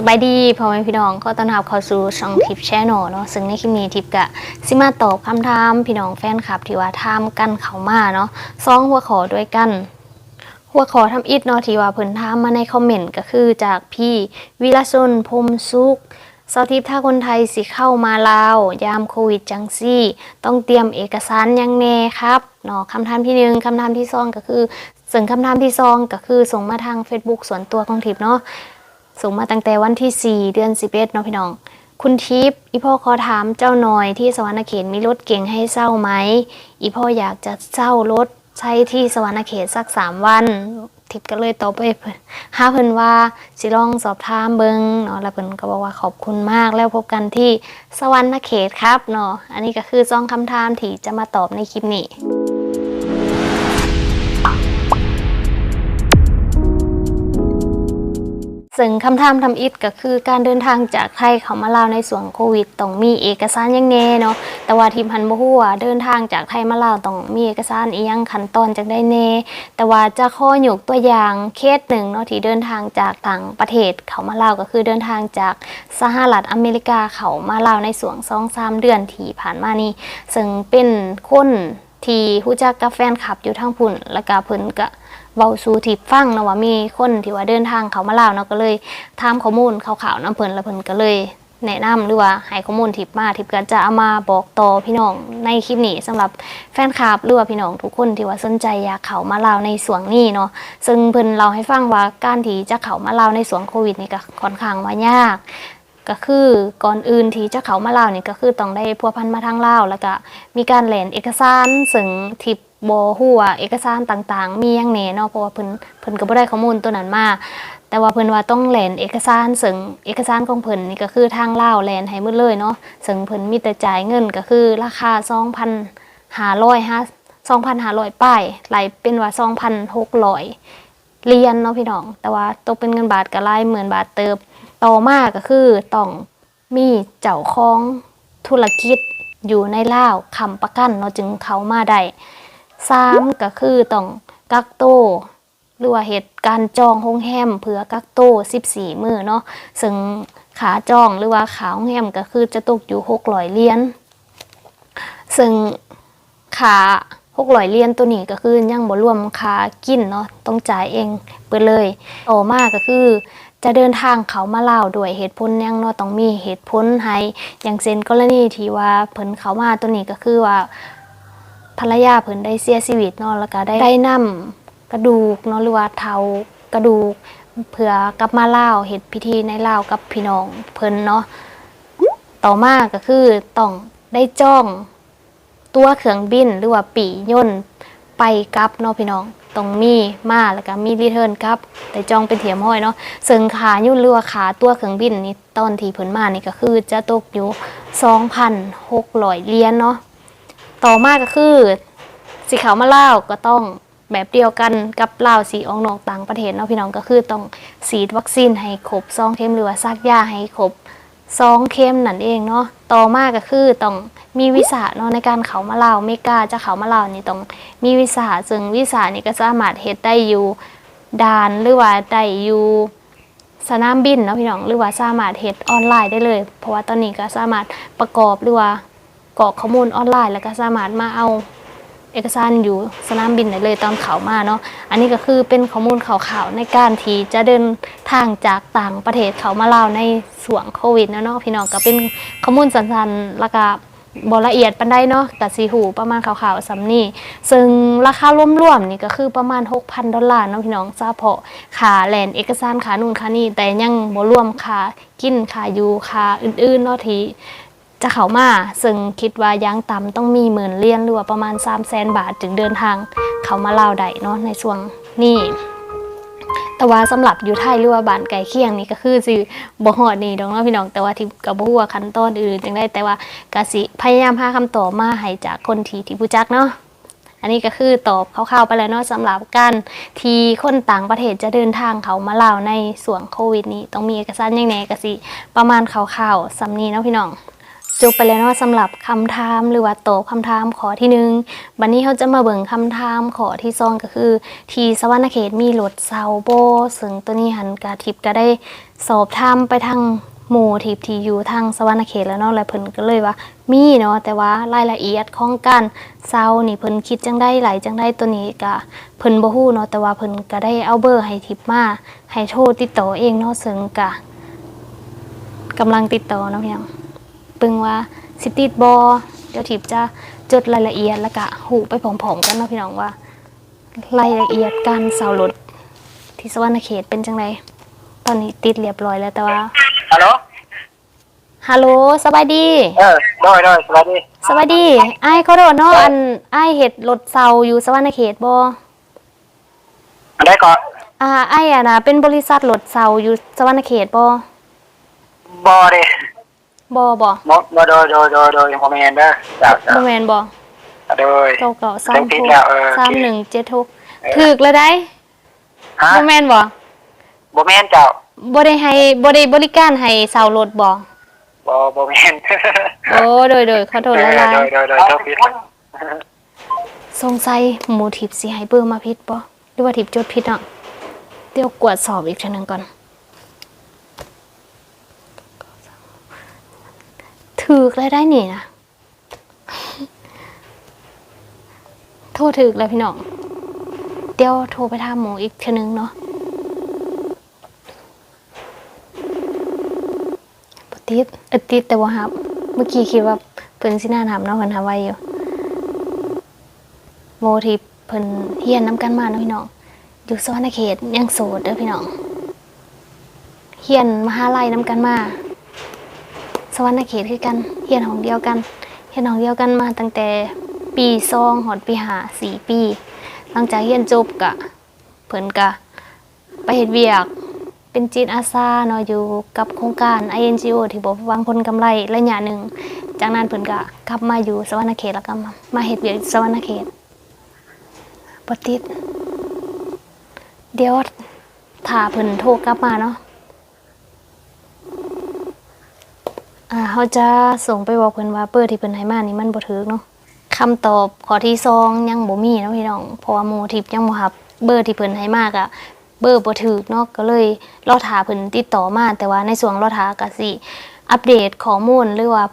สบายดีพ่อแม่พี่น้องก็ต้อนรับเข้าสู่ช่องทิปแชนอเนาะซึ่งในคลิปนี้ทิปกะสิมาตอบคำถามพี่น้องแฟนคลับที่ว่าถามกันเขามาเนาะสองหัวขอด้วยกัน หัวขอทำอิดเนาะที่ว่าเพิ่นถามมาในคอมเมนต์ก็คือจากพี่วิรชนพรมสุขเสาทิพย์ถ้าคนไทยสิเข้ามาลาว ยามโควิดจังซี่ ต้องเตรียมเอกสารยังแน่ครับเนาะคำถามที่หนึ่งคำถามที่สองก็คือส่วนคำถามที่สองก็คือส่งมาทาง Facebook ส่วนตัวของทิพย์เนาะ ส่งมาตั้งแต่วันที่ 4 เดือน 11เนาะพี่น้อง คุณทิพย์อีพ่อขอถามเจ้าหน่อยที่สวรรณเขตมีรถเก่งให้เช่าไหม อีพ่ออยากจะเช่ารถใช้ที่สวรรณเขตสัก3วัน ทิพย์ก็เลยตอบไปห้าเพิ่นว่าสิลองสอบถามเบิงเนาะแล้วเพิ่นก็บอกว่าขอบคุณมากแล้วพบกันที่สวรรณเขตครับเนาะอันนี้ก็คือซองคำถามที่จะมาตอบในคลิปนี้ ซึ่งคำถามทำอิฐก็คือการเดินทางจากไทยเข้ามาลาวในส่วนโควิดต้องมีเอกสารยังแน่เนาะแต่ว่าทีมพันบ่ฮู้ว่าเดินทางจากไทยมาลาวต้องมีเอกสารอีหยังขั้นตอนจังได้แน่ แต่ว่าจะข้อยกตัวอย่างเคสหนึ่งเนาะที่เดินทางจากต่างประเทศเข้ามาลาวก็คือเดินทางจากสหรัฐอเมริกาเข้ามาลาวในส่วน2-3เดือนที่ผ่านมานี้ซึ่งเป็นคนที่รู้จักกับแฟนคลับอยู่ทั้งพุ่นแล้วก็เพิ่นก็ เบาสู่ทิฟังเนาะว่ามีคนที่ว่าเดินทางเขามาลาวเนาะก็เลยถามข้อมูลข่าวๆน้ำเพิ่นแล้วเพิ่นก็เลยแนะนำหรือว่าให้ข้อมูลทิพมาทิพก็จะเอามาบอกต่อพี่น้องในคลิปนี้สำหรับแฟนคลับหรือว่าพี่น้องทุกคนที่ว่าสนใจอยากเข้ามาลาวในส่วงนี้เนาะซึ่งเพิ่นเราให้ฟังว่าการที่จะเข้ามาลาวในส่วงโควิดนี่ก็ค่อนข้างว่ายาก ก็คือก่อนอื่นที่จะเขามาลาวนี่ก็คือต้องได้พัวพันมาทางลาวแล้วก็มีการแหลนเอกสารซึ่งทิป บฮู้ว่าเอกสารต่างๆ มียังแหน่เนาะเพราะว่าเพิ่นเพิ่นก็บ่ได้ข้อมูลตัวนั้นมาแต่ว่าเพิ่นว่าต้องแหลนเอกสารซึ่งเอกสารของเพิ่นนี่ก็คือทางลาวแหลนให้หมดเลยเนาะซึ่งเพิ่นมีแต่จ่ายเงินก็คือราคา2,500 2,500ป้ายไหลเป็นว่า2,600เหรียญเนาะพี่น้อง แต่ว่าตกเป็นเงินบาทก็หลายหมื่นบาทเติบต่อมาก็คือต้องมีเจ้าของธุรกิจอยู่ในลาวคำประกันเนาะจึงเขามาได้ สามก็คือต้องกักโตหรือว่าเหตุการจองโรงแรมเพื่อกักโต14 มื้อเนาะซึ่งขาจองหรือว่าขาโรงแรมก็คือจะตกอยู่600เหรียญซึ่งค่า600เหรียญตัวนี้ก็คือยังบ่รวมค่ากินเนาะต้องจ่ายเองเปิดเลยต่อมาก็คือจะเดินทางเขามาลาวด้วยเหตุผลยังเนาะต้องมีเหตุผลให้อย่างเช่นกรณีที่ว่าเพิ่นเขามาตัวนี้ก็คือว่า ภรรยาเพิ่นได้เสียชีวิตเนาะแล้วก็ได้ได้นำกระดูกเนาะหรือว่าเทากระดูกเพื่อกลับมาลาเฮ็ดพิธีในเลากับพี่น้องเพิ่นเนาะต่อมาก็คือต้องได้จ้องตัวเครื่องบินหรือว่าปีย่นไปกลับเนาะพี่น้องต้องมีมาแล้วก็มีรีเทิร์นกลับ แต่จองเป็นเทียมห้อยเนาะซึ่งขายุ่นหรือขาตัวเครื่องบินนี่ตอนที่เพิ่นมานี่ก็คือจะตกอยู่2,600เหรียญเนาะ ต่อมาก็คือสีขาวมาลาก็ต้องแบบเดียวกันกับเลาสีออกนอกต่างประเทศเนาะพี่น้องก็คือต้องฉีดวัคซีนให้ครบซองเข็มหรือว่าซักยาให้ครบซองเข้มนั่นเองเนาะต่อมาก็คือต้องมีวิสาเนาะในการเขามาลาไม่กล้าจะเขามาลานี่ต้องมีวิสาซึ่งวิสานี่ก็สามารถเฮ็ดได้อยู่ด่านหรือว่าได้อยู่สนามบินเนาะพี่น้องหรือว่าสามารถเฮ็ดออนไลน์ได้เลย เพราะว่าตอนนี้ก็สามารถประกอบหรือว่า กรอกข้อมูลออนไลน์ แล้วก็สามารถมาเอาเอกสารอยู่สนามบินได้เลยตอนเขามาเนาะ อันนี้ก็คือเป็นข้อมูลข่าวๆในการที่จะเดินทางจากต่างประเทศเขามาลาวในส่วงโควิดนะเนาะพี่น้องก็เป็นข้อมูลสั้นๆแล้วก็บละเอียดปันได้เนาะกับสีหูประมาณข่าวๆสำนี่ซึ่งราคารวมๆนี่ก็คือประมาณ 6,000 ดอลลาร์เนาะพี่น้องซาเพาะค่าแลนเอกสารค่านู่นค่านี่แต่ยังบ่รวมค่ากินค่าอยู่ค่าอื่นๆเนาะที่ จะเข้ามา ซึ่งคิดว่ายังต่ำต้องมีหมื่นเหรียญหรือว่าประมาณ3 0 0แสนบาทถึงเดินทางเข้ามาลาวได้เนาะในช่วงนี้แต่ว่าสำหรับอยู่ไทยหรือว่าบ้านไก่เคียงนี่ก็คือสิบ่ฮอดนี่ดอกเนาะพี่น้องแต่ว่าที่ก็บ่ฮู้ว่าขั้นตอนอื่นจังได้แต่ว่าก็สิพยายามหาคำตอบมาให้จากคนที่ที่รู้จักเนาะอันนี้ก็คือตอบคร่าวๆไปแล้วเนาะสำหรับการที่คนต่างประเทศจะเดินทางเขามาลาวในส่วงโควิดนี้ต้องมีเอกสารยังไงก็สิประมาณคร่าวๆสำนีเนาะพี่น้อง จบไปแล้วเนาะสำหรับคำถามหรือว่าตอบคำถามขอที่หนึ่งบัดนี้เราจะมาเบิ่งคำถามขอที่ซองก็คือ ที่สวรรณเขตมีรถเซาโบซึ่งตัวนี้หันกาทิพย์ก็ได้สอบถามไปทางหมู่ทิพที่อยู่ทางสวรรณเขตแล้วเนาะแล้วเพิ่นก็เลยว่า มีเนาะแต่ว่ารายละเอียดของการเซานี่เพิ่นคิดจังได้หลายจังได้ตัวนี้ก็เพิ่นบ่ฮู้เนาะแต่ว่าเพิ่นก็ได้เอาเบอร์ให้ทิพย์มาให้โทรติดต่อเองเนาะซึ่งก็กำลังติดต่อเนาะพี่น้อง ปึงว่าสิติดบอเดี๋ยวทิพย์จะจดรายละเอียดแล้วก็หูไปผอมๆกันเนาะพี่น้องว่า รายละเอียดการเสารถที่สวรรณเขตเป็นจังไดตอนนี้ติดเรียบร้อยแล้วแต่ว่าฮัลโหลฮัลโหลสบายดี เออได้ได้สวัสดีสวัสดีไอ้ายเขาโดดเนาะอันไอ้ายเห็ดรถเซาอยู่สวรรณเขตบออันใดก่อนอ่าไอ้ายอะนะเป็นบริษัทรถเซาอยู่สวรรณเขตบอบอเด้ บอบอบ่บ่โดยโดยโดยโดยยังบ่แม่นเด้อจ้าจ้าบ่แมนบอโดยเก่าเก่าสามเต็มที่หกแล้วเออสามหนึ่งเจ็ดหกถึกแล้วได้ฮะบ่แมนบอบ่แม่นเจ้าบ่ได้ให้บ่ได้บริการให้เซารถบ่บ่บ่แม่นโอ้โดยโดยขอโทษหลายโดยโดยโดยโทษผิดๆสงสัยหมูทิพย์สิให้เบอร์มาผิดบ่หรือว่าทิพย์จดผิดเนาะเดี๋ยวกวดสอบอีกทีหนึงก่อนถูก เลยได้นี่นะโทรถึกแล้วพี่น้อง เดี๋ยวโทรไปถามหมูอีกทีหนึงเนาะปติดอติดแต่ว่าครับ เมื่อกี้คิดว่าเพิ่นสิน่าถามเนาะเพิ่นทำไว้อยู่โมทีเพิ่นเฮียนน้ำกันมาเนาะพี่น้อง อยู่สวรรณเขตยังโสดเด้อพี่น้องเฮียนมหาลัยน้ำกันมา สวรรณเขตคือกันเฮียนของเดียวกันเฮียนของเดียวกันมาตั้งแต่ปีซองหอดปีหาสี่ปี หลังจากเฮียนจบกะเพิ่นกะไปเฮ็ดเวียกเป็นจิตอาสาเนาะอยู่กับโครงการ INGO ที่บอกวางผลกำไรระยะหนึ่งจากนั้นเพิ่นก็กลับมาอยู่สวรรณเขตแล้วก็มามาเฮ็ดเวียกสวรรณเขตบ่ติดเดี๋ยวถ้าเพิ่นโทรกลับมาเนาะ อ่าเขาจะส่งไปบอกเพิ่นว่าเบอร์ที่เพิ่นให้มานี่มันบ่ถูกเนาะคำตอบข้อที่ซองยังบ่มีเนาะพี่น้องเพราะว่าหมู่ทิพย์ยังบ่รับเบอร์ที่เพิ่นให้มากอะเบอร์บ่ถูกเนาะก็เลยรอถาเพิ่นติดต่อมาแต่ว่าในส่วนรอถาก็สิอัปเดตข้อมูลหรือว่า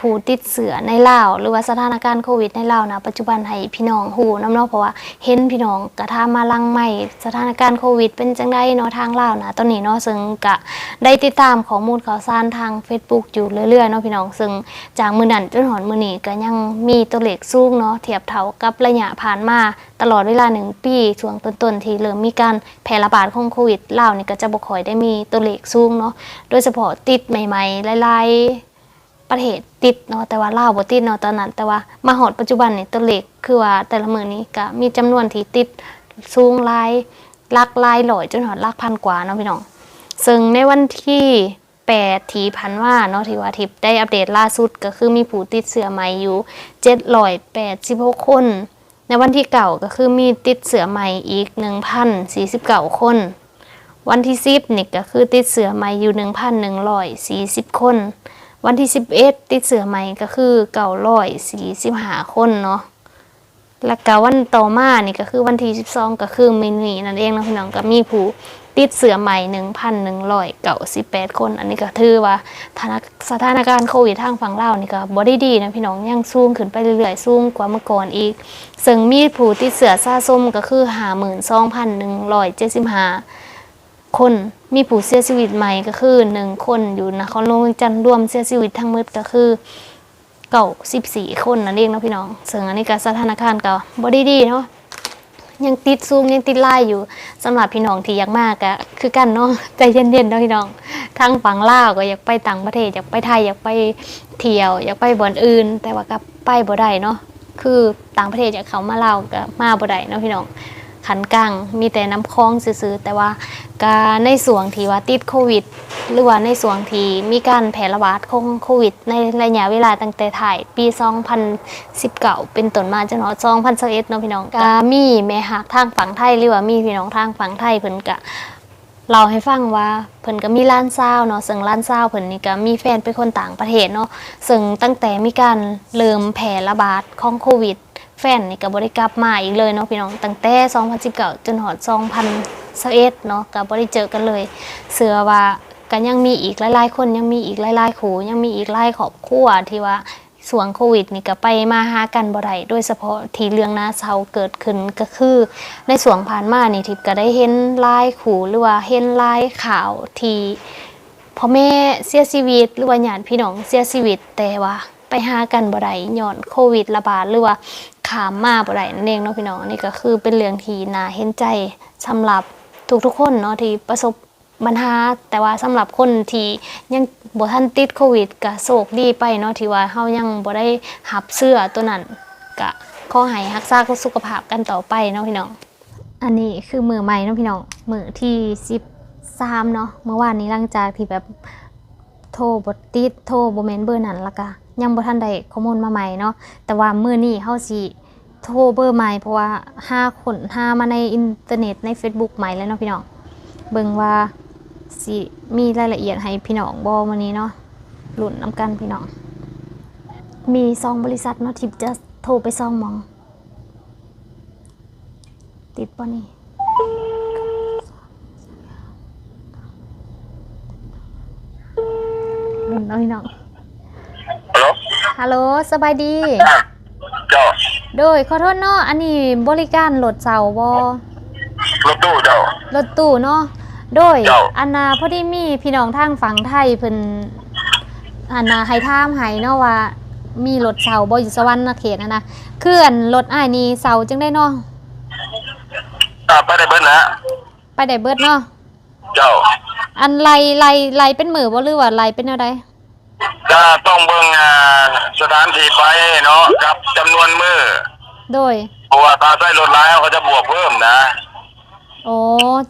ผู้ติดเสือในลาวหรือว่าสถานการณ์โควิดในลาวนะปัจจุบันให้พี่น้องฮู้นํเนาะเพราะว่าเห็นพี่น้องกระทามาลังใหม่สถานการณ์โควิด เป็นจังไดเนาะทางลาวนะตอนนี้เนาะซึ่งก็ได้ติดตามข้อมูลข่าวสารทาง Facebook อยู่เรื่อยๆเนาะพี่น้องซึ่งจากมือนั้นจนหอนมือนี้ก็ยังมีตัวเลขสูงเนาะเทียบเท่ากับระยะผ่านมาตลอดเวลาหนึ่งปีช่วงต้นๆที่เริ่มมีการแพร่ระบาดของโควิดลาวนี่ก็จะบ่ค่อยได้มีตัวเลขสูงเนาะโดยเฉพาะติดใหม่ๆหลายๆ ประเทศติดเนาะแต่ว่าลาวบ่ติดเนาะตอนนั้น แต่ว่ามาฮอดปัจจุบันนี่ตัวเลขคือว่าแต่ละมื้อนี้ก็มีจำนวนที่ติดสูงหลายหลักหลายร้อยจนฮอดหลักพันกว่าเนาะพี่น้องซึ่งในวันที่8ทีพันว่าเนาะที่ว่าทิพย์ได้อัปเดตล่าสุดก็คือมีผู้ติดเชื้อใหม่อยู่786คนในวันที่เก่าก็คือมีติดเชื้อใหม่อีก 1,049 คน วันที่10นี่ก็คือติดเชื้อใหม่อยู่ 1,140 คน วันที่ 11 ติดเชื้อใหม่ก็คือ945คนเนาะแล้วก็วันต่อมานี่ก็คือวันที่ 12 ก็คือมินีนั่นเองนะพี่น้องก็มีผู้ติดเสือใหม่ 1,198 คน อันนี้ก็ถือว่าสถานการณ์โควิดทางฝั่งลาวนี่ก็บ่ได้ดีนะพี่น้องยังสูงขึ้นไปเรื่อยๆสูงกว่าเมื่อก่อนอีก ซึ่งมีผู้ติดเสือสะสมก็คือ 52,175 คนมีผู้เสียชีวิตใหม่ก็คือ1คนอยู่นครหลวงจันทร์รวมเสียชีวิตทั้งหมดก็คือเก่าสิบสี่คนนั่นเองนะพี่น้องซึ่งอันนี้ก็สถานการณ์ก็บอดีดีเนาะยังติดซูมยังติดไล่อยู่สำหรับพี่น้องที่อยากมากก็คือกันเนาะใจเย็นๆเนาะพี่น้องทางฝั่งลาวก็อยากไปต่างประเทศอยากไปไทยอยากไปเที่ยว อยากไปบ่อนอื่น แต่ว่าก็ไปบ่ได้เนาะคือต่างประเทศอยากเขามาลาวก็มาบ่ได้เนาะพี่น้อง ขันกลางมีแต่น้ำคลองซื่อแต่ว่าก็ในส่วนที่ว่าติดโควิด หรือว่าในส่วนที่มีการแพร่ระบาดของโควิด ในระยะเวลาตั้งแต่ถ่ายปี 2019 เป็นต้นมาจนถึง2021เนาะพี่น้องก็มีแม่ฮักทางฝั่งไทยหรือว่ามีพี่น้องทางฝั่งไทยเพิ่นก็เล่าให้ฟังว่าเพิ่นก็มีร้านซาเนาะซึ่งร้านซาเพิ่นนี่ก็มีแฟนเป็นคนต่างประเทศเนาะซึ่งตั้งแต่มีการเริ่มแพร่ระบาดของโควิด ฟนนี่ก็บ่ได้กลับมาอีกเลยเนาะพี่น้องตั้งแต่2019จนฮอด2021เนาะก็บ่ได้เจอกันเลย เสือว่าก็ยังมีอีกหลายๆ คนยังมีอีกหลายๆคู่ยังมีอีกหลายครอบครัวที่ว่าส่วงโควิดนี่ก็ไปมาหากันบ่ได้โดยเฉพาะที่เรื่องนาเซาเกิดขึ้นก็คือ ในส่วงผ่านมานี่ทิพย์ก็ได้เห็นลายขู่หรือว่าเห็นลายข่าวที่พ่อแม่เสียชีวิตหรือว่าญาติพี่น้องเสียชีวิตแต่ว่า ไปหากันบ่ได้ย้อนโควิดระบาดหรือว่าขามมาบ่ได้นั่นเองเนาะพี่น้องอันนี่ก็คือเป็นเรื่องที่น่าเห็นใจสำหรับทุกๆคนเนาะที่ประสบปัญหาแต่ว่าสำหรับคนที่ยังบ่ทันติดโควิดก็โชคดีไปเนาะที่ว่าเฮายังบ่ได้หับเสื้อตัวนั้นก็ขอให้รักษาสุขภาพกันต่อไปเนาะพี่น้อง อันนี้คือมือใหม่เนาะพี่น้องมือที่สิบสามเนาะเมื่อวานนี้หลังจากที่แบบ โทรบติดโทรบเมนเบอร์นั้นล้วก็ยังบ่ทันได้ข้อมูลมาใหม่เนาะแต่ว่ามือนี้เฮาสิโทรเบอร์ใหม่เพราะว่าห้าคนห้ามาในอินเทอร์เน็ตใน Facebook ใหม่แล้วเนาะพี่น้องเบิ่งว่าสิมีรายละเอียดให้พี่น้องบ่มื้อนี้เนาะลุ้นนำกันพี่น้องมีซองบริษัทเนาะที่จะโทรไปซองหมอง ติดป่ะนี่ นน้อยน้องฮัลโหลฮัลโหลสบายดีเจ้าโดยขอโทษเนาะอันนี้บริการรถเสาบอรถตู้เจ้ารถตู้เนาะโดยเจ้าอันนาพอดีมีพี่น้องทางฝั่งไทยเพิ่นอันนาให้ถามให้เนาะว่า มีรถเสาบ่อยู่สวรรค์เขตนะนะคืออันรถอ้ายนี่เสาจังได้เนาะอ่าไปได้เบิ้ลนะไปได้เบิดเนาะเจ้าอันไล่ไล่ไล่เป็นมือบ่หรือว่าไล่เป็นแนวใด ก็ต้องเบิ่งอ่าสถานที่ไปเนาะกับจำนวนมือโดย เพราะว่าถ้าใช้รถหลายเขาจะบวกเพิ่มนะ โอ้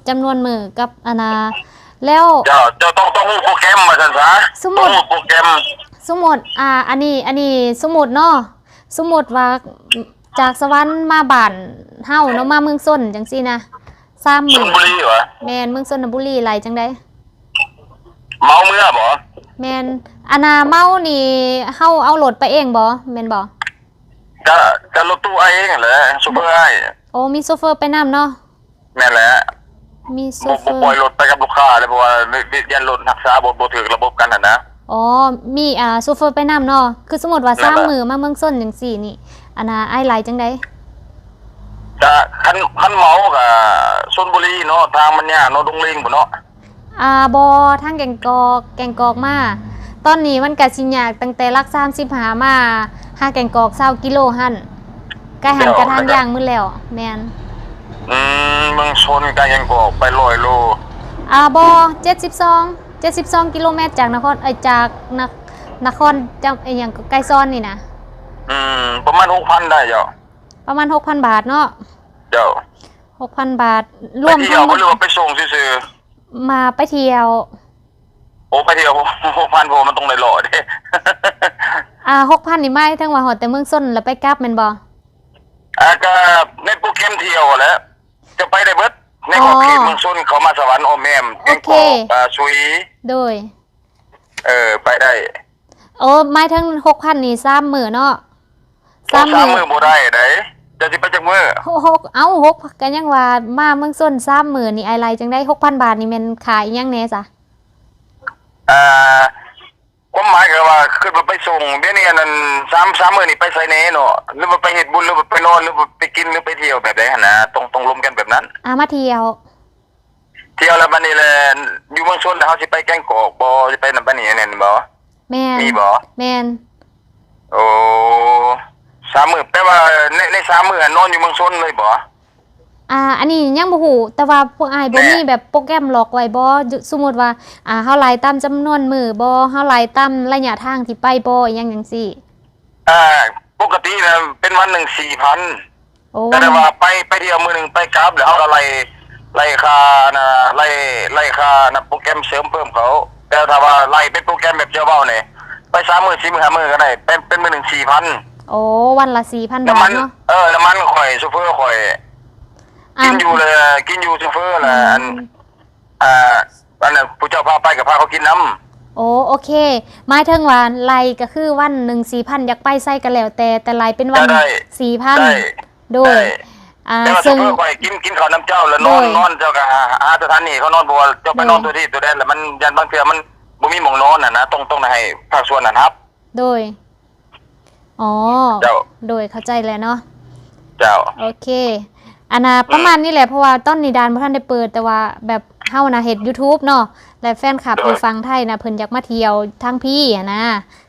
จำนวนมือกับอานาแล้ว เจ้าเจ้าต้องต้องรู้โปรแกรมมาสันซะสมมุติต้องรู้โปรแกรมสมมติอ่า อันนี้ อันนี้สมมติเนาะสมมติว่าจากสวรรค์มาบ้านเฮาเนาะมาเมืองส้นจังซี่นะสามชมื้ลอบุรีเหรอแม่นเมืองส้นบุรีไหลจังไดเมาเมื่อบ่แม่น อานาเมานี่เฮาเอารถไปเองบ่แม่นบ่ก็ก็รถตู้ไอ้เองแหละซุปเปอร์ไอ้โอ้มีโซเฟอร์ไปนํเนาะแม่นแหละมีโซบ่เฟบ่อปล่อยร์รถไปกับลูกค้าเลยเพราะว่ายันรถรักษาบ่บ่ถึกระบบกันน่ะนะอ๋อ มีอ่าโซเฟอร์ไปนํเนาะคือสมมติว่าแม่นสามบ่มื้อมาเมืองส้นจังซี่นี่อานาอ้ายไหลจังไดก็คันคันเมาก็ชลบุรีเนาะทางมันยากเนาะดงลิงบ่เนาะอ่าบอทางแกงกอกแกงกอกมา ตอนนี้มันกะสิยากตั้งแต่ลักสามสิบหามาหาแกงกอกเศร้ากิโลหันไกหันกระทางย่างมือแล้ว แมนอืมเมืองชนก็ยังก็ไปร้อยโลอ่าบอเจ็ดสิบสองเจ็ดสิบสองกิโลเมตรจากนครเอยจากนคนครจังไอหยังก็ไกลซ้อนนี่นะอืมประมาณ6,000ได้เจ้าประมาณหกพันบาทเนาะเจ้าหกพันบาทรไปวมเที่ยทั้วงหมบ่ดหรือว่าไปส่งซื่อมาไปเที่ยวๆ โอ้ไปเที่ยว6,000ผมมันต้องได้หล่อเด้อ่าหกพันนี่ไม่ทั้งว่าหอดแต่เมืองส้นแล้วไปกลับแมนบออ่าก็ในโปรแกรมเที่ยวแหล้วจะไปได้เบิดในขอบเขตเมืองชนเขามาสวรรค์โอแมมแกงกอกอ่าสุยโดย เออไปได้โอ้ไม่ทั้งหกพันนี่สามหมื่นเนาะสามมือบ่ได้ไดจะสิไปจักมือหกหกเอ้าหกกันยังว่ามาเมืองส้นสามหมื่นนี่ไอไรจังได้หกพันบาทนี่แมันขายอิหยังแหน่จ้ะ อ่าความหมายก็ว่าขึ้นมาไปส่งเดี๋ยวนี้อันนั้นสามสามมื้อนี่ไปไสแหน่เนาะหรือว่าไปเฮ็ดบุญหรือว่าไปนอนหรือว่าไปกินหรือไปเที่ยวแบบใดหั่นนะต้องต้องรวมกันแบบนั้นอามาเที่ยว เที่ยวแล้วบัดนี้แหละอยู่เมืองชนแล้วเฮาสิไปแกงกอกบ่สิไปนำบัดนี้นั่นบ่ แมนมีบ่ แมนโอ้สามมื้อแปลว่าในในสามมื้อนอนอยู่เมืองชนเลยบ่ อ่าอันนี้ยังบ่ฮู้แต่ว่าพวกอายบ่แม่มีแบบโปรแกรมล็อกไว้บ่สมมุติว่าอ่าเฮาไล่ตามจำนวนมือบ่เฮาไล่ตามระยะทางที่ไปบ่อิหยังจังซี่อ่าปกตินะเป็นวันหนึ่งสี่พันโอ้แต่ถ้าว่าไปไปเที่ยวมือหนึ่งไปกราฟแล้วเขาก็ไล่ไล่ค่านะไล่ไล่ค่านะโปรแกรมเสริมเพิ่มเขา แต่ถ้าว่าไล่เป็นโปรแกรมแบบเจ้าเบ้าเนี่ยไปสามหมื่นสี่หมื่นห้าหมื่นก็ได้ เป็นเป็นมือหนึ่งสี่พันโอ้วันละ4,000บาน้ำมัทนเนาะเออน้ำมันข่อยซูเฟอร์ข่อย อ่ากินอยู่เลยกินอยู่ซูเฟอร์แหละอันอ่าอันนั้นผู้เจ้าพาไปกับพาเขากินน้ำโอ้โอเคหมายถึงว่าไล่ก็คือวันหนึ่งสี่พันอยากไปใส่กันแล้วแต่แต่ไล่เป็นวันได้สี่พันได้โดย ได้อ่าแต่ว่าซึ่ถ้างเพื่อคอยกินกินข้าวน้ำเจ้าแล้วนอนโดยนอนเจ้าก็หาหาสถานที่เขานอนบัวเจ้าไปโดยนอนตัวที่ตัวแดนแล้วมันยันบางเทื่อมันบ่มีหมองนอนน่ะนะต้องต้องให้ภาคส่วนน่ะครับ โดย อ๋อ เจ้า โดยเข้าใจแล้วเนาะ เจ้า โอเค อันน่ะประมาณนี้แหละเพราะว่าต้นนิดานบ่ทันได้เปิดแต่ว่าแบบเฮานะเฮ็ด YouTube เนาะและแฟนคลับอยู่ฟังไทยนะเพิ่นอยากมาเที่ยวทางพี่อะนะ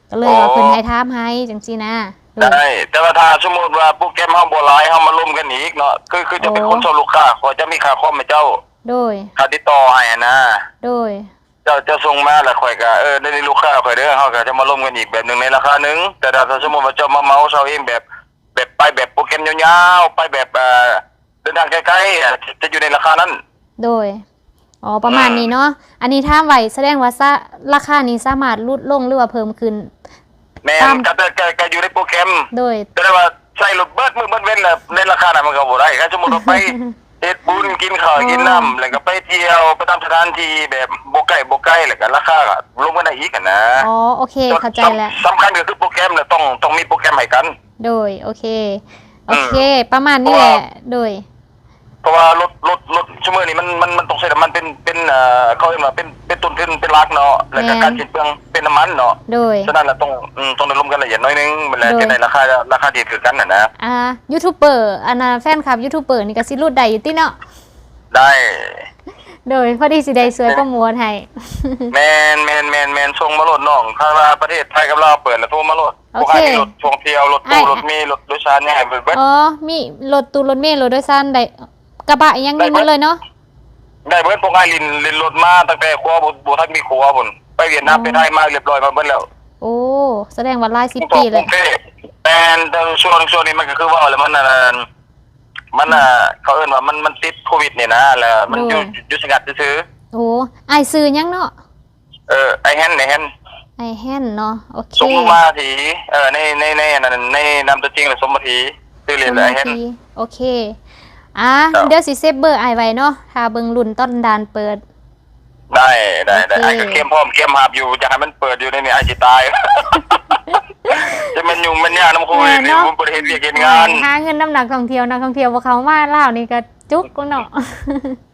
ก็เลยว่าเพิ่นให้ถามให้จังซี่นะโดยได้แต่ว่าถ้าสมมุติว่าโปรแกรมเฮาบ่หลายเฮามาร่วมกันอีกเนาะคือคือจะเป็นโอ้คนส่งลูกค้าขอจะมีค่าคอมให้เจ้า โดยค่าติดต่อให้อะนะโดยเจ้าจะส่งมาแล้วข่อยก็เออได้ลูกค้าข่อยเด้อเฮาก็จะมาร่วมกันอีกแบบหนึงในราคาหนึงแต่ถ้าสมมุติว่าเจ้ามาเมาเซาเองแบบ แบบไปแบบโปรแกรมยาวๆไปแบบเอ่อ เดินทางไกลๆอะจะอยู่ในราคานั้น โดย อ๋อ ประมาณนี้เนาะ อันนี้ถ้ามไว้แสดงว่าซะราคานี้สามารถลดลงหรือว่าเพิ่มขึ้น แม่ตาม นก็จะก็ก็อยู่ในโปรแกรมโดย แต่ว่าใส่รถเบิดมือเบิดเว้นแล้วในราคานั้นมันก็บ่ได้ครับสมมุติว่าไป เฮ็ดบุญกินข้าวอ๋อกินน้ำแล้วก็ไปเที่ยวไปตามสถานที่แบบบ่ใกล้บ่ใกล้แล้วก็ราคาก็ลงกันได้อีกอะนะอ๋อ โอเค เข้าใจแล้ว สำคัญก็คือโปรแกรมน่ะต้องต้องมีโปรแกรมให้กัน โดย โอเค โอเค ประมาณนี้แหละ โดย เพราะว่ารถรถรถชั่วโมงนี้มันมันมันต้องใช้น้ำมันเป็นเป็นเอ่อเขาเรียกว่าเป็นเป็นต้นทุนเป็นหลักเนาะแล้วก็แม่น การสิ้นเปลืองเป็นน้ำมันเนาะโดย ฉะนั้นเราต้องอืมต้องได้ร่วมกันละเอียดหน้อยนึงมันแล้วโดย จะได้ราคาราคาดีถือกันน่ะนะอ่ายูทูบเบอร์อันน่ะแฟนคลับยูทูบเบอร์นี่ก็สิรูดได้อยู่ติเนาะได้โดยพอดีสิได้สวยประมวลให้ แมนแมนแมนแมนส่งมาโหลดน้องข้างลาประเทศไทยกับเราวเปิดแล้วโทรมาโหลดโอพวกเคให้มีรถท่องเที่ยวรถตู้ไอ้ รถมีรถโดยสารเนี่ยให้เบิดเบิดอ๋อมีรถตู้รถเมล์รถโดยสารได้ กระบะยังมีหมดเลยเนาะ ได้เบิดพวกไอ้ลินลินรถมาตั้งแต่ครัวบ่บ่ทันมีครัวพุ่นไปเวียดนามอ๋อ ไปไทยมาเรียบร้อยมาเบิดแล้วโอ้ แสดงว่าหลายสิบกปีรุเลยงเทพแต่แต่ช่วงช่วงนี้มันก็คือว่าอะไรมันน่ะมันน่ะเขาเอิ้นว่ามันมันติดโควิดเนี่ยนะแล้วมันอยู่อยู่สงัดซื่อโอ้ไอายซื้อยังเนาะๆเออไอแฮนไอแฮน ไอแฮนเนาะ โอเคสมมาทีเออในในในอันนั้นในนามตัวจริงเลยสมมาทีชื่อเรียนไอแฮนสมาธิโอเค อะครับ เดี๋ยวสิเซฟเบอร์ไอายไว้เนาะถ้าเบิ่งรุ่นต้นดานเปิด ได้ได้ได้โอเค ไอ้ก็เข้มพร้อมเข้มหาบอยู่จะให้มันเปิดอยู่ในนี้ไอ้สิตาย จะมันยุ่งมันยากน้ำคุยนี่ผมประเทศเรียกเฮ็ดงาน หาเงินน้ำหนักท่องเที่ยวนักท่องเที่ยวบ่เขามาลาวนี่ก็จุกเนาะ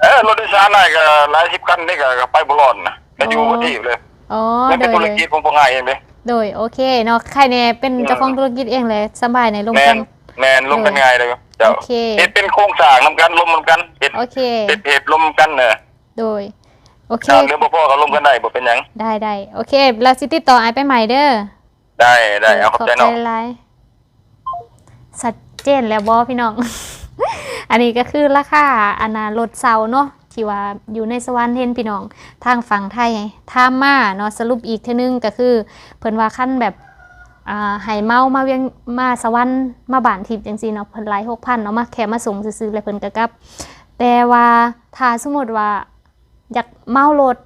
เออรถโดยสารได้ก็หลายสิบคันนี่ก็ก็ไปบ่รอดนะก็อยู่โอ้กับที่เลยอ๋อมันโดเป็นยธุโดรยกิจผมบ่ง่ายเองเด้โดยโอเคเนาะใครเนี่ยเป็นเจ้าของธุรกิจเองเลยสบายในลงแมกันน แมนลมกันง่ายเลย เจ้าโอเคเฮ็ดเป็นโครงสร้างนํกันลมนํกันเฮ็ดโอเคเฮ็ดเฮ็ดลมกันเน่ะโดย โอเค ถ้าเหลือบ่พอก็ลมกันได้บ่เป็นหยังได้ได้โอเคแล้วสิติดต่อไอายไปใหม่เด้อได้ได้เอาขอบใจเนาะ หลายชัดเจนแล้วบอพี่น้อง อันนี้ก็คือราคาอันนารถเซาเนาะที่ว่าอยู่ในสวรรค์เห็นพี่น้อง ทางฝั่งไทยทามมาเนาะสรุปอีกเท่อนึงก็คือ เพิ่นว่าขั้นแบบ อ่าไห้เมามาเวียงมาสวรรค์มาบ้านทิพย์จังซี่เนาะเพิ่นหลาย6,000เนาะมาแค่มาส่งซื่อๆแล้วเพิ่นก็กลับ แต่ว่าถ้าสมมุติว่า อยากเมารถ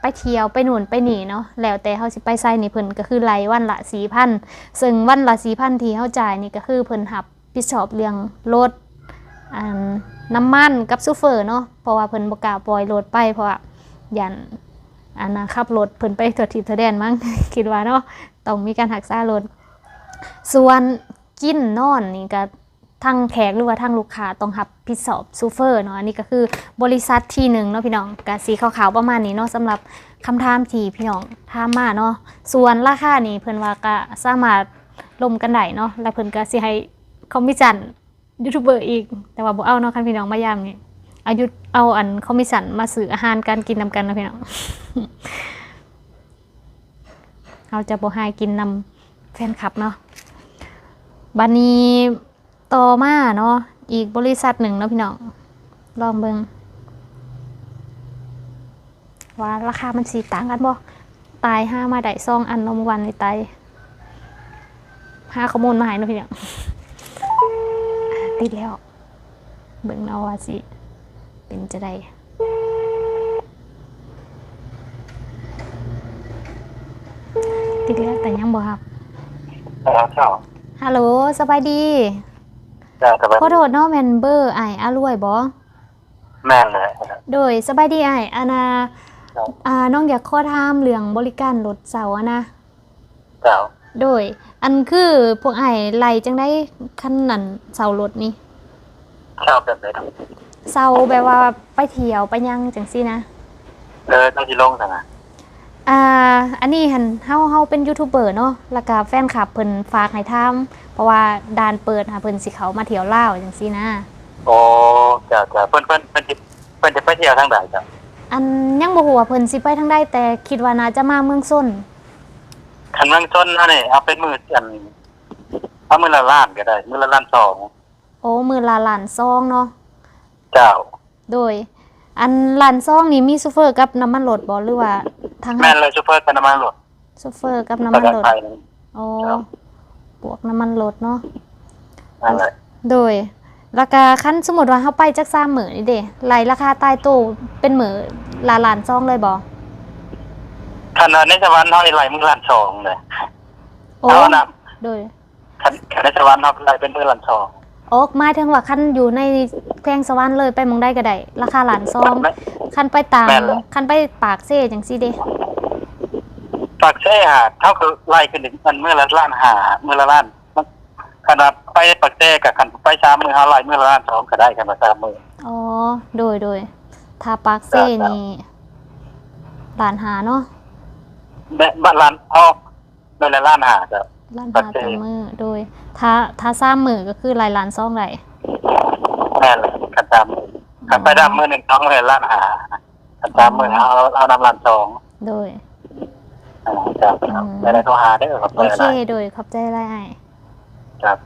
ไปเที่ยวไปหนุนไปหนีเนาะแล้วแต่เขาสิไปไซนี่เพิ่นก็คือไล่วันละสี่พันซึ่งวันละสี่พันที่เขาจ่ายนี่ก็คือเพิ่นหับผิดชอบเรื่องรถนน้ำมันกับซูเฟอร์เนาะเพราะว่าเพิ่นบ่กล้าปล่อยรถไปเพราะว่ายัน อันนะขับรถเพิ่นไปตัวทิศตัวแดนมั้งคิดว่าเนาะต้องมีการหักษารถส่วนกินนอนนี่ก็ทางแขกหรือว่าทางลูกค้าต้องหับผิดชอบซูเฟอร์เนาะอันนี้ก็คือบริษัทที่หนึ่งเนาะพี่น้องกะสีขาวๆประมาณนี้เนาะสำหรับคำถามที่พี่น้องถามมาเนาะส่วนราคานี่เพิ่นว่าก็สามารถลมกันได้เนาะและเพิ่นก็สิให้คอมมิชชั่นยูทูบเบอร์อีก แต่ว่าบ่เอาเนาะคันพี่น้องมายามนี่ อายุเอาอันคอมมิชชั่นมาซื้ออาหารการกินนำกันนะพี่น้องเราจะบ่ให้กินนำแฟนคลับเนาะบัดนี้ต่อมาเนาะอีกบริษัทหนึ่งเนาะพี่น้องลองเบิงว่าราคามันสีต่างกันบ่ตายห้ามาได้ซองอันนมวันในตายห้าข้อมูลมาให้เนาะพี่นี่ยติดแล้ว เบิ่งเอาว่าสิ เป็นจะได้ติดแล้วแต่ยังบ่ครับครับเจ้าฮัลโหลสบายดีจ้าสบายขอโทษเนาะแมนเบอร์ไอายอารวยบ่แม่นเลยโดยสบายดีอ้ายอานาครับอ่าน้องอยากขอถามเรื่องบริการรถเสาอะนะเจ้าโดย อันคือพวกอ้ายไล่จังได้คันนั้นเสารถนี่ชอบแบบไหน ครับเสาแบบว่าไปเที่ยวไปหยังจังซี่นะ เออต้องที่ลงสั่งอะอ่า อันนี้หันเฮาเฮาเป็นยูทูบเบอร์เนาะ แล้วก็แฟนคลับเพิ่นฝากให้ทำเพราะว่าด่านเปิดหาเพิ่นสิเขามาเที่ยวลาวจังซี่นะ โอ้เจ้าเจ้าเพิ่นเพิ่นเพิ่นจะเพิ่นจะไปเที่ยวทางใดเจ้าอันยังบ่ฮู้ว่าเพิ่นสิไปทางใดแต่คิดว่าน่าจะมาเมืองส้น คันเมืองชนนั่นนี่เอาเป็นมืออันเอามือละล้านก็ได้ มือละล้านสองโอ้ มือละล้านซองเนาะ เจ้า โดย อันล้านซองนี่มีซูเฟอร์กับน้ำมันรถบ่หรือว่าทางแม่นเลยชูเปอร์กันน้ำมันรถซูเฟอร์กับน้ำปมันระกันรถภัยนี่โอ้ครับบวกน้ำมันรถเนาะ นั่นแหละโดย ราคาคันสมมุติว่าเฮาไปจัก3มื้อนี่เด้ไล่ราคาใต้โตะเป็นมื้อละล้านซองเลยบ่คันว่าในสวรรค์เฮานี่ไหลมือล้านสองเลยโอ้เอานะโดย คันคันในสวรรค์เฮาไหลเป็นมือล้านสอง โอ้หมายถึงว่าคันอยู่ในแพงสวรรค์เลยไปหมองได้ก็ได้ราคาล้านซองแม่คันไปต่างแม่นเหรอคันไปปากเซ่จังซี่เด้ปากเซ่หาเท่ากับไล่ขึ้นถึงมันมือละล้านหามือละล้านมันขนาดไปปากเซ่กับคันไปสามมือเฮาไหลมือละล้านสองก็ได้กันมาสามมืออ๋อโดยโดยถ้าปากเซ่ครับนี่ล้านหาเนาะแม่บ้านร้านพ่อในละล้านหาครับ ล้านปาหากเซ่ต่อมือโดย ถ้าถ้าซ้ำมือก็คือหลายล้านซองไหลแม่นเลยขันตามมือขันไปดำมือหนึ่งสองมือล้านหาขันตามมือเอาเอานำล้านสองโดยอ่าครับครับไม่ได้โทรหาได้อครับโอเคได้โดยขอบใจหลายอ้ายครับ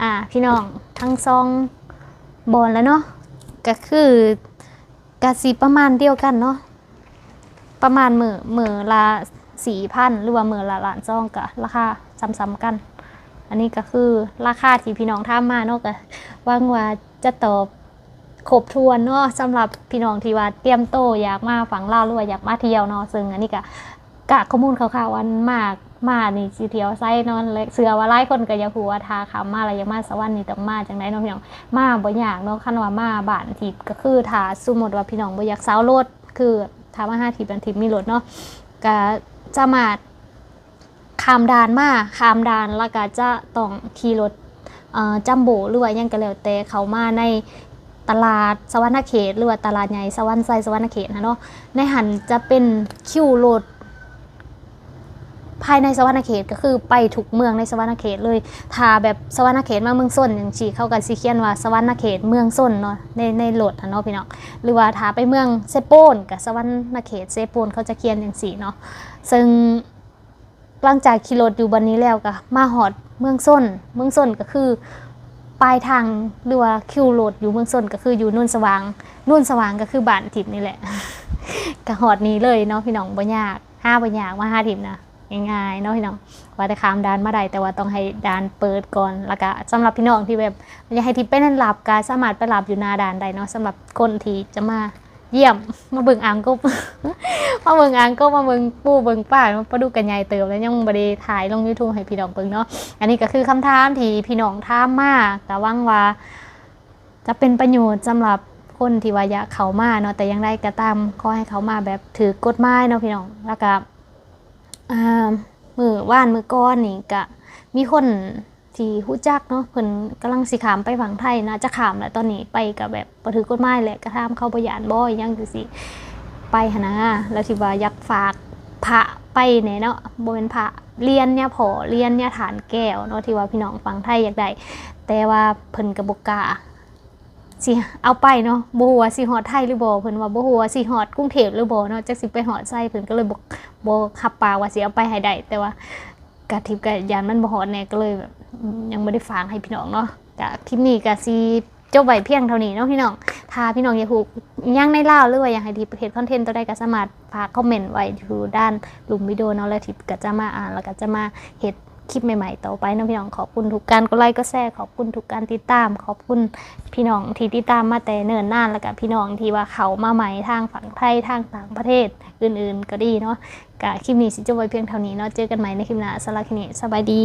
อ่า พี่น้องทั้งซองบอลแล้วเนาะก็คือกะสีประมาณเดียวกันเนาะประมาณมือมือละ สี่พันหรือว่ามือละล้านซองกะราคาซ้ำๆกัน อันนี้ก็คือราคาที่พี่น้องท่ามมาเนาะก็หว่างว่าจะตอบครบถ้วนเนาะสำหรับพี่น้องที่ว่าเตรียมโตอยากมาฝังเล่าหรือว่าอยากมาเที่ยวเนาะซึ่งอันนี้ก็กะข้อมูลคร่าวๆวันมากมานี่สิเที่ยวไซนาะและเสือว่าหลายคนก็อยากฮู้ว่าทาคำมาอะไรยากมาสวรรค์นี่ต้องมาจังไดเนาะพี่น้องมาบ่ยากเนาะคันว่ามาบ้านทิพก็คือถ้าสมมุติว่าพี่น้องบ่อยากเซารถคือถ้ามาห้าทิพย์บันทิพย์มีรถเนาะก็ จะมาขามดานมาขามดานแล้วก็จะต้องขี่รถจัมโบหรือว่ายังก็แล้วแต่เขามาในตลาดสวรรณเขต หรือว่าตลาดใหญ่สวรรค์ไซสวรรณเขตนะเนาะในหันจะเป็นคิวรถภายในสวรรณเขตก็คือไปทุกเมืองในสวรรณเขตเลยถ้าแบบสวรรณเขตมาเมืองส้นอย่างชีเข้าก็สิเขียนว่าสวรรณเขตเมืองส้นเนาะในในรถนะเนาะพี่น้องหรือว่าถ้าไปเมืองเซโปนกับสวรรณเขตเซโปนเขาจะเขียนอย่างสีเนาะ ซึ่งหลังจากขี่รถอยู่บันนี้แล้วก็มาหอดเมืองส้น เมืองส้นก็คือปลายทางหรือว่าคิวรถอยู่เมืองส้นก็คืออยู่นุ่นสว่างนุ่นสว่างก็คือบ้านทิพนี่แหละก็หอดนี้เลยเนาะพี่น้องบ่ยากห้าบ่ยากมาห้าทิพนะง่ายๆเนาะพี่น้องว่าแต่ข้ามด่านมาได้แต่ว่าต้องให้ด่านเปิดก่อนแล้วก็สำหรับพี่น้องที่แบบอยากให้ทิพไปนั่นหลับก็สามารถไปหลับอยู่หน้าด่านได้เนาะสำหรับคนที่จะมา เยี่ยม มาเบิ่งอ่างกบ มาเบิ่งอ่างก็มาเบิ่งปู่เบิ่งป้ามาดูกันใหญ่เติมแล้วยังบด้ถ่ายลง YouTube ให้พี่น้องเบิ่งเนาะ อันนี้ก็คือคำถามที่พี่น้องถามมาก็หวังว่า จะเป็นประโยชน์สำหรับคนที่วายากเขามาเนาะแต่ยังได้ก็ตามขอให้เขามาแบบถือกฎหมายเนาะพี่น้องแล้วก็มือว่านมือก้อนนี่ก็มีคน ที่ฮู้จักเนาะเพิ่นกำลังสิขามไปฝั่งไทยน่าจะขามแหละตอนนี้ไปกับแบบบ่ถือกฎหมายแหละก็ถามเขาบ่ยานบ่อิหยังจังซี่ไปหนนะแล้วที่ว่าอยากฝากพระไปเนี่ยเนาะบ่เป็นพระเรียนเนี่ยพอเรียนเนี่ยฐานแก้วเนาะที่ว่าพี่น้องฟังไทยอยากได้แต่ว่าเพิ่นก็บ่กล้าสิเอาไปเนาะบ่ฮู้ว่าสิฮอดไทยหรือบ่เพิ่นว่าบ่ฮู้ว่าสิฮอดกรุงเทพหรือบ่เนาะจักสิไปฮอดไสเพิ่นก็เลยบ่บ่ขับปากว่าสิเอาไปให้ได้แต่ว่า กะทิพย์กะยานมันบ่ฮอดแน่ก็เลยแบบยังบ่ได้ฝากให้พี่น้องเนาะกะคลิปนี้ก็สิจบไว้เพียงเท่านี้เนาะพี่น้อง ถ้าพี่น้องอยากถูกยังในเล่าหรือว่าอยากให้ทีปเพจคอนเทนต์ตัวใดก็สามารถฝากคอมเมนต์ไว้อยู่ด้านหลุมวิดีโอเนาะแล้วทิปก็จะมาอ่านแล้วก็จะมาเห็ด คลิปใหม่ๆต่อไปนะพี่น้องขอบคุณทุกการกดไลค์ก็แชร์ขอบคุณทุกการติดตาม ขอบคุณพี่น้องที่ติดตามมาแต่เนิ่นนานแล้วก็พี่น้องที่ว่าเขามาใหม่ทางฝั่งไทยทางต่างประเทศอื่นๆ ก็ดีเนาะกะคลิปนี้สิจะไว้เพียงเท่านี้เนาะเจอกันใหม่ในคลิปหน้าสำหรับคลิปนี้สบายดี